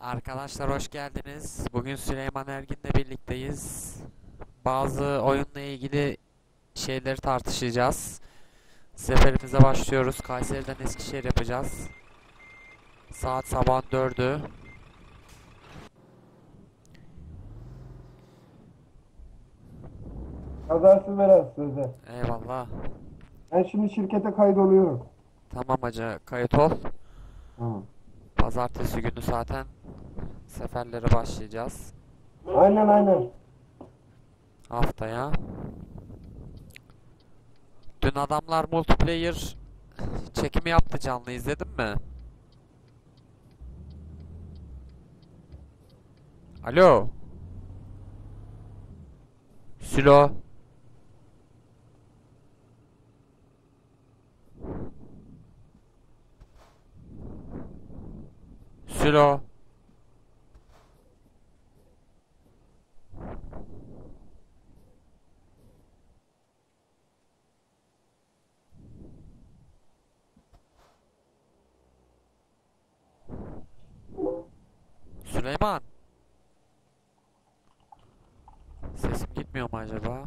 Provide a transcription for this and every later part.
Arkadaşlar hoş geldiniz. Bugün Süleyman Ergin'le birlikteyiz. Bazı oyunla ilgili şeyleri tartışacağız. Seferimize başlıyoruz. Kayseri'den Eskişehir yapacağız. Saat sabah 4'ü. Kazasız belasız Özer. Eyvallah. Ben şimdi şirkete kaydoluyorum. Tamam hacı kayıt ol. Tamam. Pazartesi günü zaten seferlere başlayacağız. Aynen aynen. Haftaya. Dün adamlar multiplayer çekimi yaptı canlı izledin mi? Alo. Sülo. Sülo. Süleyman. Sesim gitmiyor mu acaba?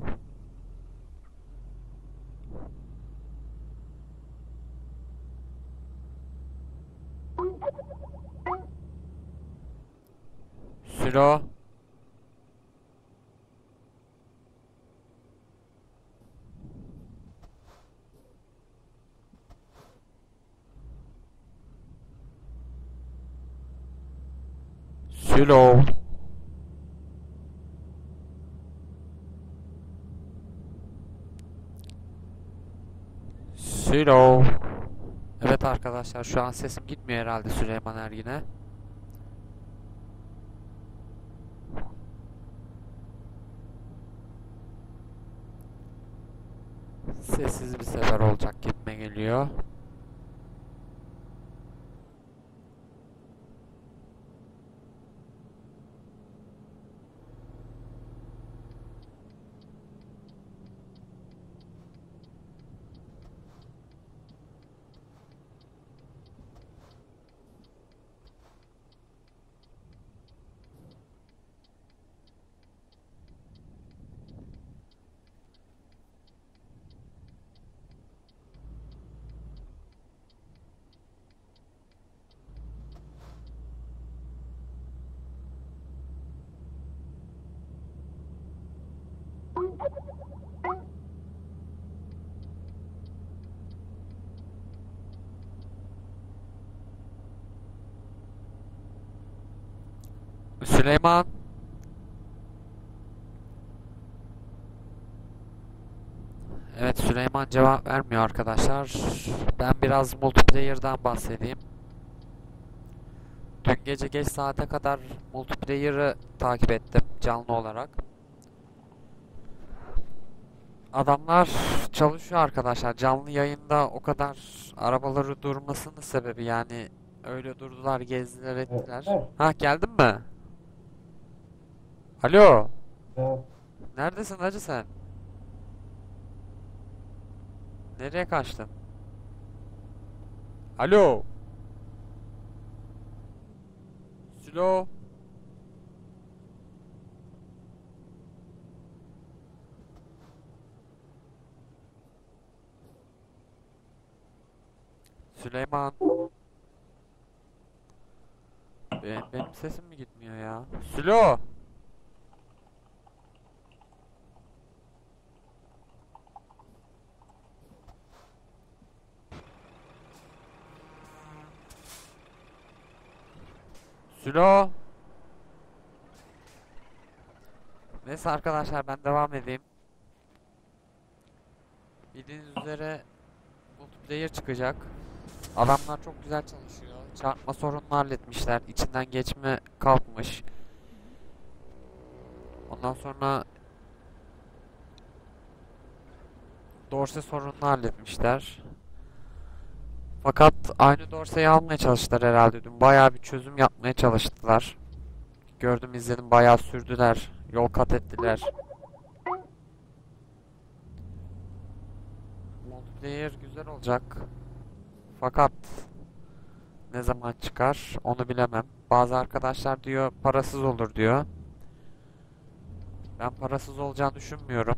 Sülo. Sülo. Sülo. Evet arkadaşlar şu an sesim gitmiyor herhalde Süleyman Ergin'e. Sessiz bir sefer olacak gitme geliyor. Süleyman. Evet Süleyman cevap vermiyor arkadaşlar. Ben biraz multiplayer'dan bahsedeyim. Dün gece geç saate kadar multiplayer'ı takip ettim canlı olarak. Adamlar çalışıyor arkadaşlar. Canlı yayında o kadar arabaları durmasının sebebi yani öyle durdular, gezdiler, ettiler. Ha geldin mi? Alo, Ya, neredesin hacı sen? Nereye kaçtın? Alo. Sülo. Süleyman. Be- benim sesim mi gitmiyor ya? Sülo. Sülo. Neyse arkadaşlar ben devam edeyim. Bildiğiniz üzere multiplayer çıkacak. Adamlar çok güzel çalışıyor. Çarpma sorununu halletmişler. İçinden geçme kalkmış. Ondan sonra dorse sorununu halletmişler. Fakat aynı dorseyi almaya çalıştılar herhalde dün. Bayağı bir çözüm yapmaya çalıştılar. Gördüm izledim bayağı sürdüler. Yol kat ettiler. Multiplayer güzel olacak. Fakat Ne zaman çıkar onu bilemem. Bazı arkadaşlar diyor parasız olur diyor. Ben parasız olacağını düşünmüyorum.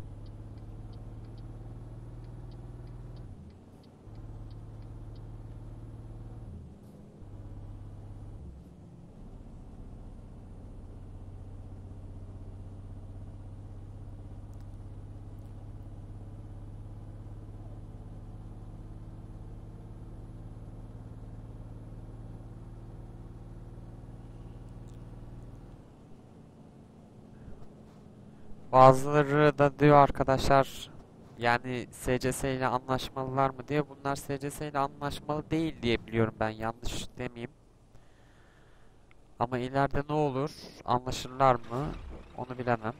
Bazıları da diyor arkadaşlar yani SCS ile anlaşmalılar mı diye. Bunlar SCS ile anlaşmalı değil diye biliyorum ben. Yanlış demeyeyim. Ama ileride ne olur? Anlaşırlar mı? Onu bilemem.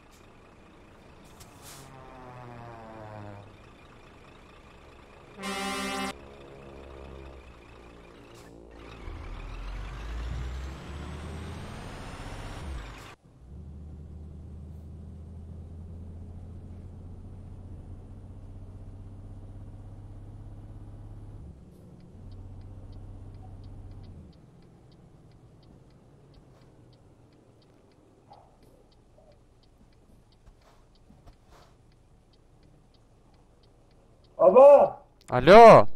Baba. Alo.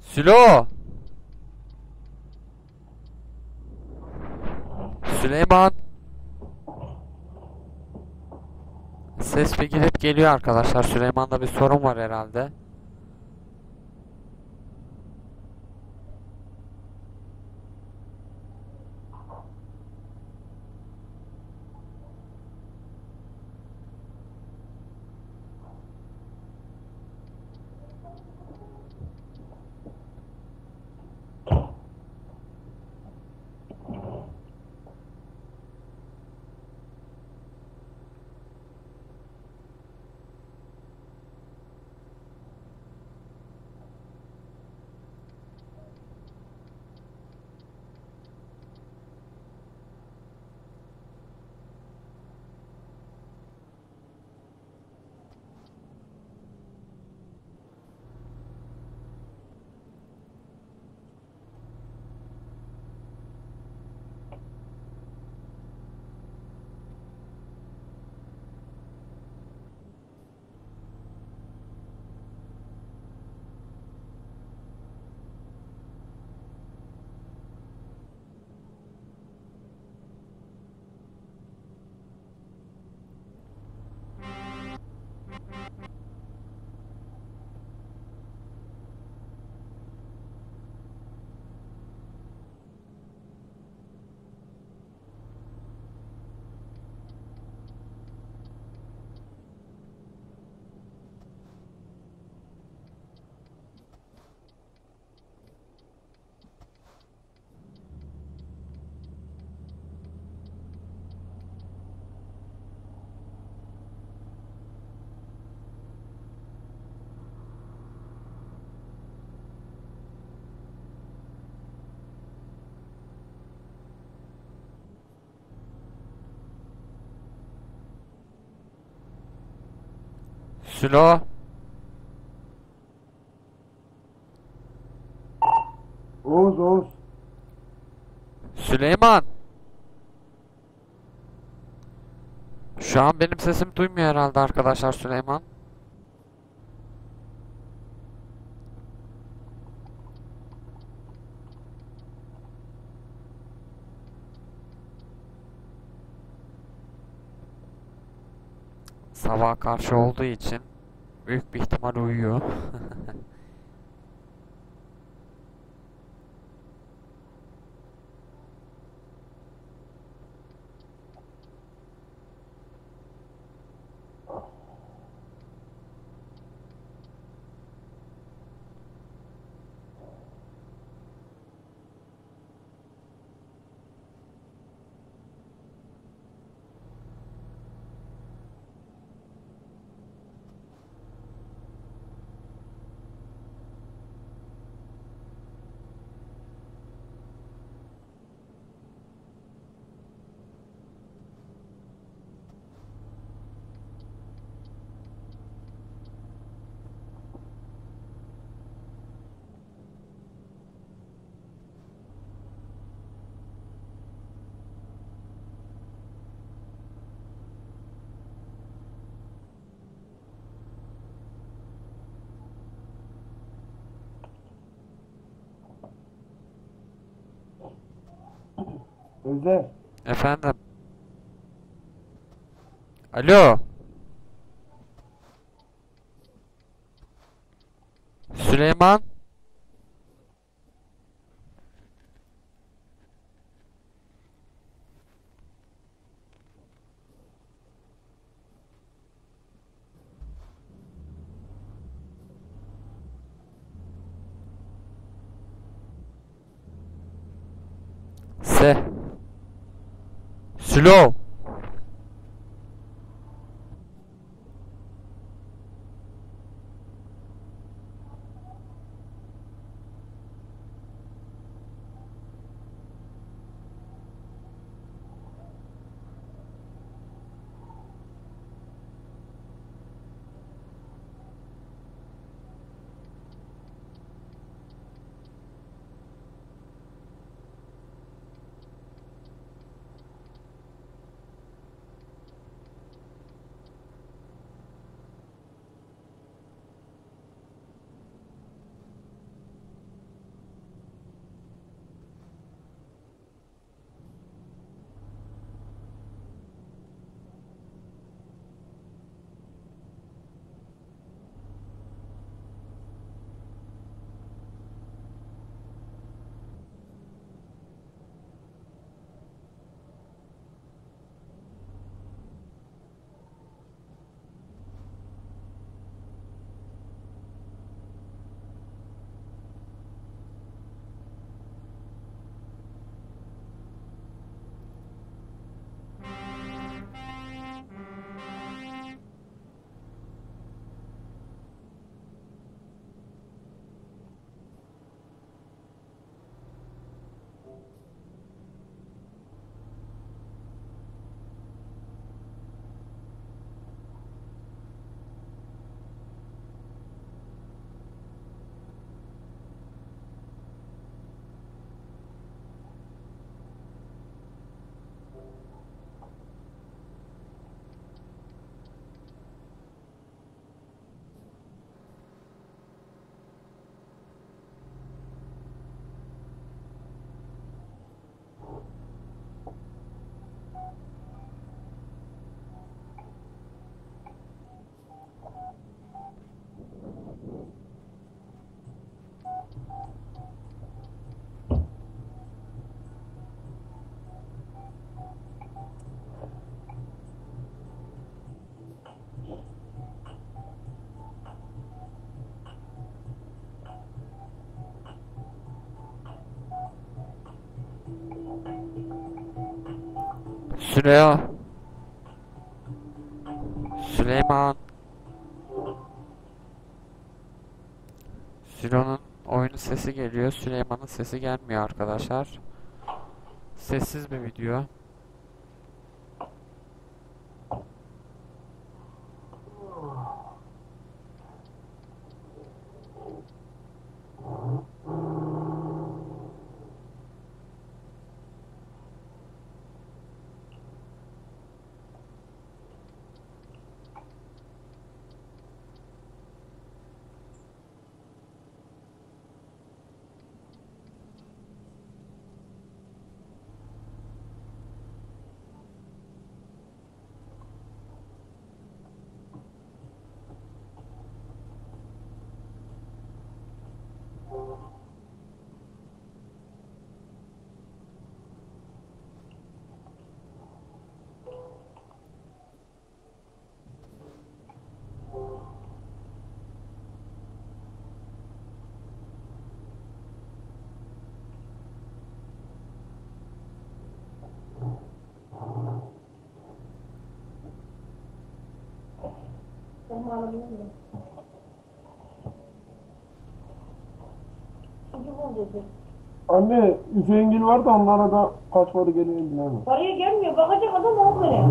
Sülo. Süleyman. Ses bir gidip geliyor arkadaşlar. Süleyman'da bir sorun var herhalde. Sülo. Oğuz Oğuz. Süleyman. Şu an benim sesimi duymuyor herhalde arkadaşlar Süleyman. Sabah karşı olduğu için büyük bir ihtimal uyuyor. Özer. Efendim. Alo. Süleyman. Sülo. Süleyman. Süleyman. Sülo'nun oyunu sesi geliyor. Süleyman'ın sesi gelmiyor arkadaşlar. Sessiz bir video. Benim alabilir miyim? Anne Hüseyingil var da onlara da kaç para geliyor bilemem. Paraya gelmiyor. Bakacak adam ona göre.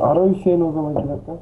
Ara Hüseyin o zaman iki dakika.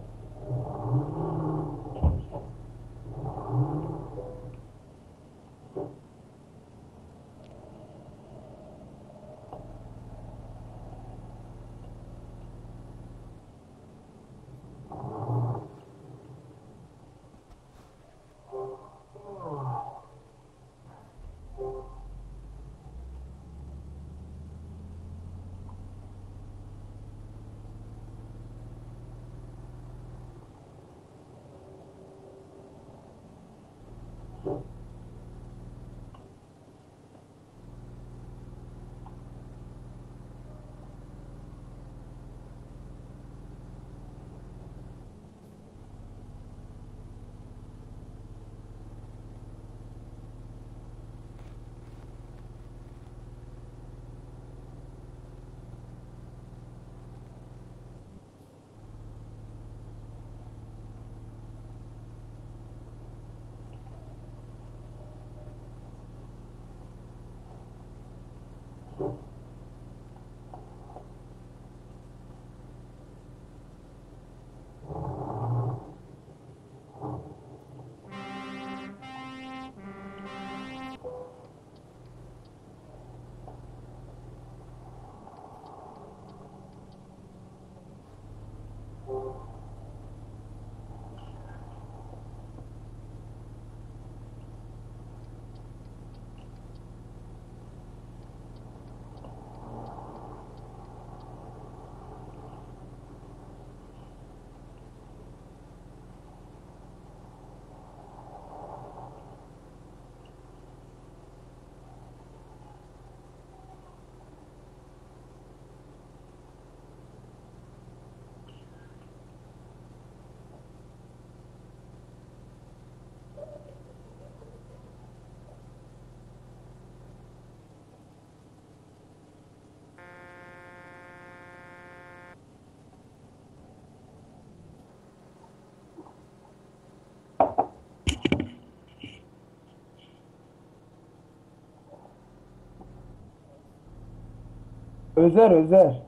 Özer Özer.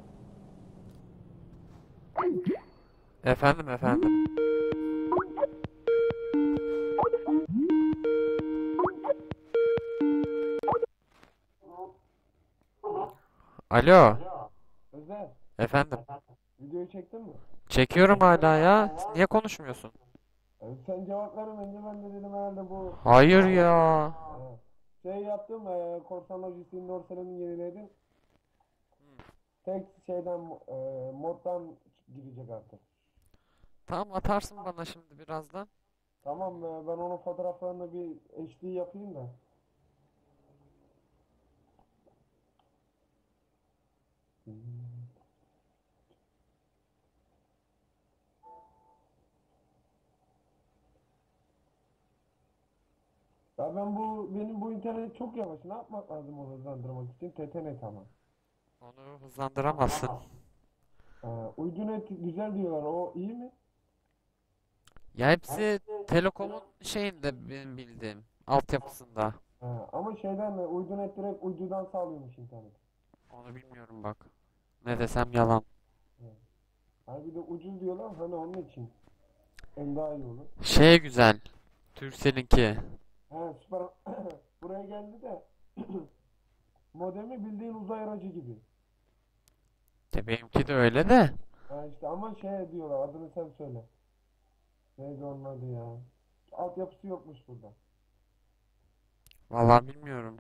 Efendim efendim. Alo, Özer. efendim. Videoyu çektin mi? Çekiyorum hala ya. Niye konuşmuyorsun? E, sen cevap vermeyince ben de dedim herhalde bu Hayır ya. şey yaptım e, korsan lojisinin dorsalini yeniledim. Tek şeyden e, moddan girecek artık. Tamam atarsın bana şimdi birazdan. Tamam e, ben onun fotoğraflarını bir HD yapayım da. Ya ben bu benim bu internet çok yavaş. Ne yapmak lazım onu hızlandırmak için? TTNet ama. Onu hızlandıramazsın. Ee, güzel diyorlar. O iyi mi? Ya hepsi Telekom'un şeyinde benim bildiğim altyapısında. Ee, ama şeyden mi? Uydunet direkt uydudan sağlıyormuş internet. Onu bilmiyorum bak. Ne desem yalan. Hani bir de ucuz diyorlar hani onun için. En daha iyi olur. Şey güzel. Turkcell'inki. He süper. Buraya geldi de modemi bildiğin uzay aracı gibi. De benimki de öyle de. Ha işte ama şey diyorlar adını sen söyle. Neydi onun adı ya? Altyapısı yokmuş burada. Vallahi bilmiyorum.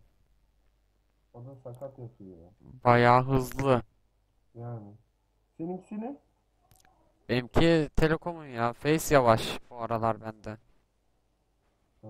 O da sakat yapıyor ya. Bayağı hızlı. Yani. Seninkisi ne? Benimki Telekom'un ya. Face yavaş bu aralar bende. Ha.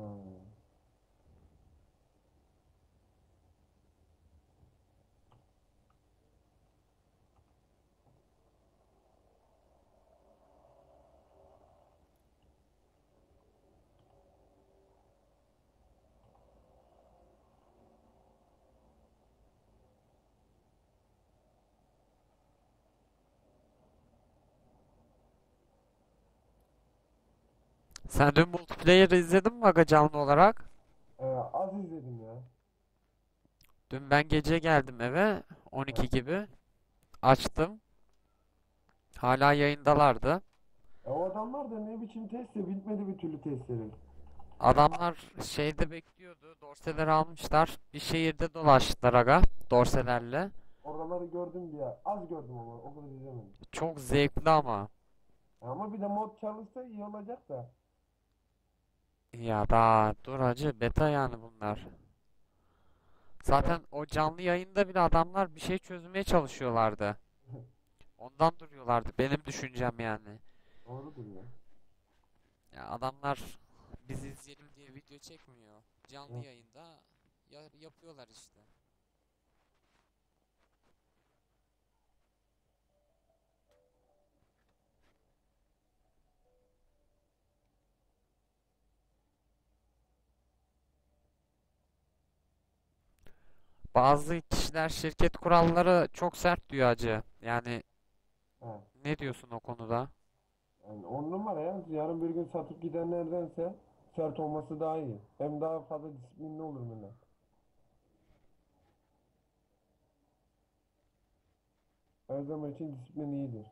Sen dün multiplayer'ı izledin mi aga canlı olarak? Ee, az izledim ya. Dün ben gece geldim eve 12 gibi. Açtım. Hala yayındalardı. E, o adamlar da ne biçim test ya bitmedi bir türlü testleri. Adamlar şeyde bekliyordu. Dorseleri almışlar. Bir şehirde dolaştılar aga. Dorselerle. Oraları gördüm ya. Az gördüm ama o kadar izlemedim. Çok zevkli ama. Ama bir de mod çalışsa iyi olacak da. Ya daha dur hacı beta yani bunlar. Zaten o canlı yayında bile adamlar bir şey çözmeye çalışıyorlardı. Ondan duruyorlardı benim düşüncem yani. Doğrudur ya. Ya adamlar biz izleyelim diye video çekmiyor. Canlı yayında ya- yapıyorlar işte. Bazı kişiler şirket kuralları çok sert diyor hacı. Yani Ha. ne diyorsun o konuda? Yani on numara ya. Yarın bir gün satıp gidenlerdense sert olması daha iyi. Hem daha fazla disiplinli olur millet. Her zaman için disiplin iyidir.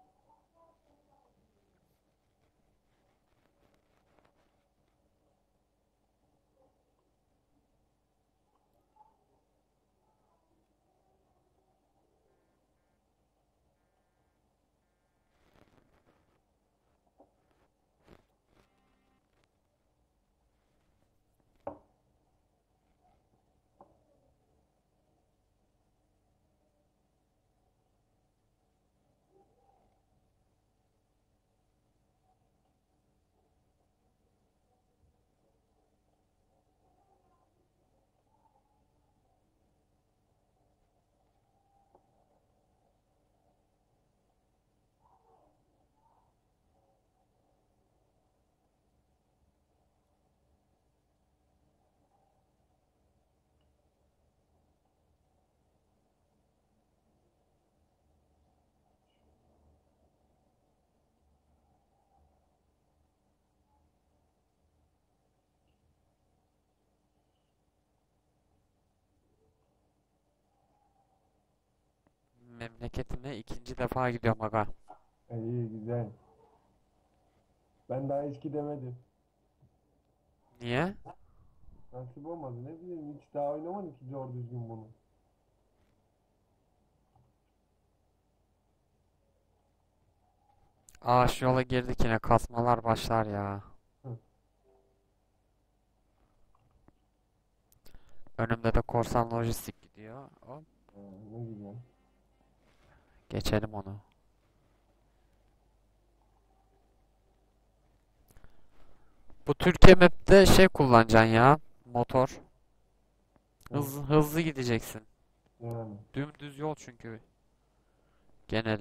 Memleketime ikinci defa gidiyorum aga. E, iyi güzel. Ben daha hiç gidemedim. Niye? Nasip olmadı ne bileyim hiç daha oynamadım ki doğru düzgün bunu. Aa şu yola girdik yine kasmalar başlar ya. Hı. Önümde de korsan lojistik gidiyor. Hop, Ha, ne güzel. Geçelim onu. Bu Türkiye map'te şey kullanacaksın ya. Motor. Hızlı, hızlı gideceksin. Yani. Dümdüz yol çünkü. Gene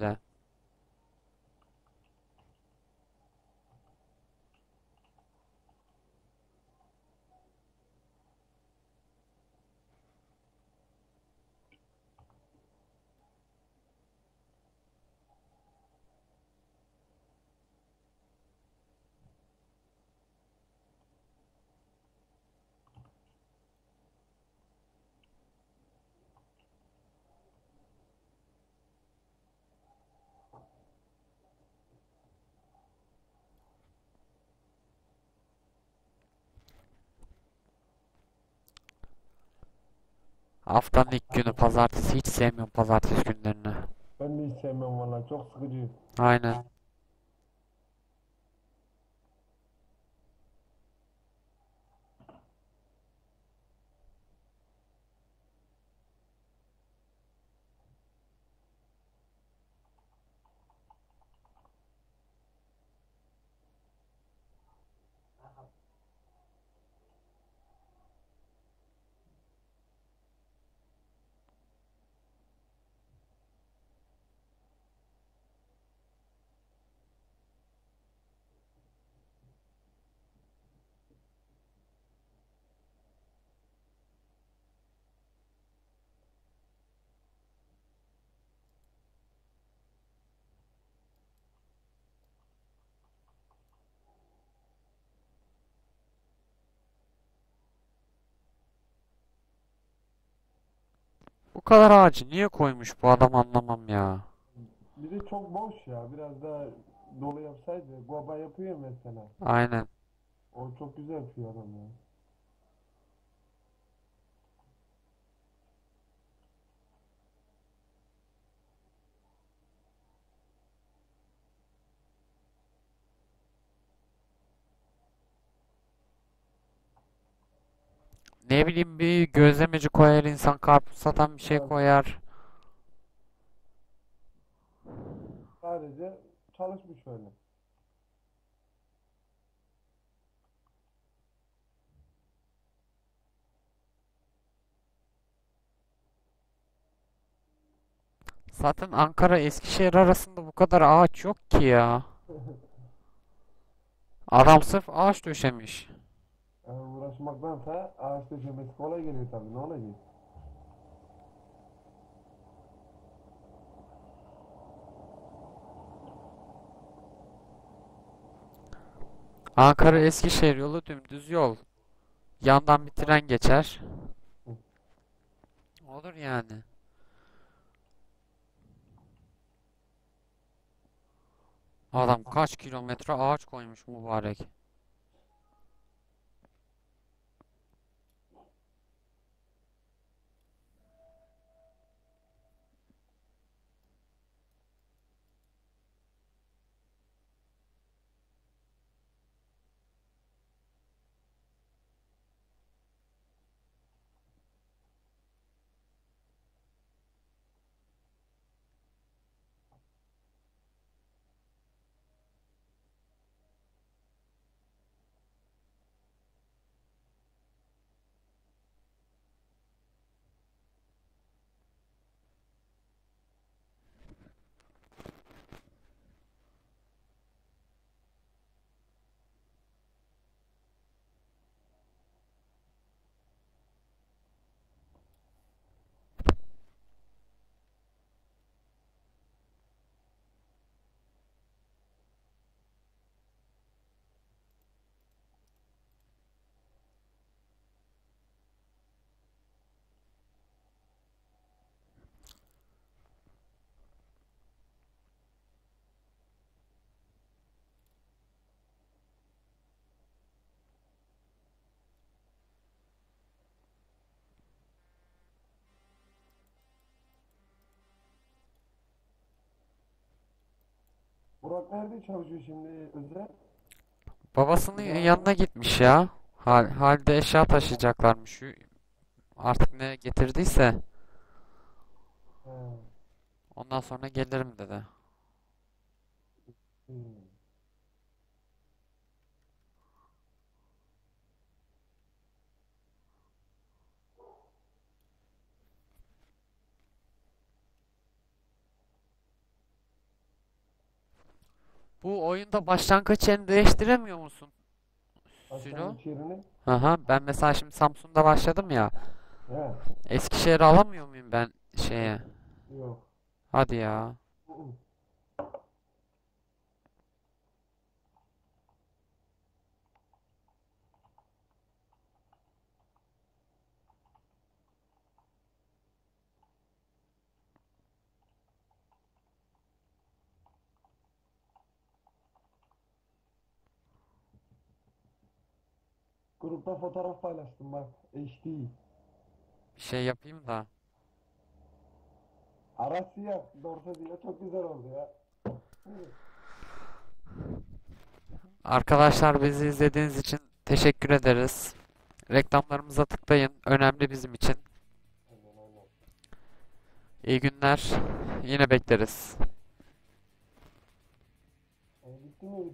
Haftanın ilk günü pazartesi. Hiç sevmiyorum pazartesi günlerini. Ben de hiç sevmem valla çok sıkıcı. Aynen. Bu kadar ağacı niye koymuş bu adam anlamam ya. Bir de çok boş ya biraz daha dolu yapsaydı. Baba yapıyor ya mesela. Aynen. O çok güzel yapıyor adam ya. Ne bileyim bir gözlemeci koyar insan karpuz satan bir şey koyar. Sadece çalışmış öyle. Zaten Ankara Eskişehir arasında bu kadar ağaç yok ki ya. Adam sırf ağaç döşemiş. Yani uğraşmaktansa ağaç döşemesi kolay geliyor tabii ne olacak? Ankara Eskişehir yolu dümdüz yol. Yandan bir tren geçer. Olur yani. Adam kaç kilometre ağaç koymuş mübarek. Burak nerede çalışıyor şimdi Özel? Babasının Ya. yanına gitmiş ya. Hal, halde eşya taşıyacaklarmış. Şu artık ne getirdiyse He. ondan sonra gelirim dedi. Hmm. Bu oyunda başlangıç yerini değiştiremiyor musun? Sülo? Başlangıç yerini. Aha, ben mesela şimdi Samsun'da başladım ya. He. Eskişehir'i alamıyor muyum ben şeye? Yok. Hadi ya. Grupta fotoğraf paylaştım bak. HD. Bir şey yapayım da. Araç siyah. Dorsa diye çok güzel oldu ya. Arkadaşlar bizi izlediğiniz için teşekkür ederiz. Reklamlarımıza tıklayın. Önemli bizim için. İyi günler. Yine bekleriz. Mi?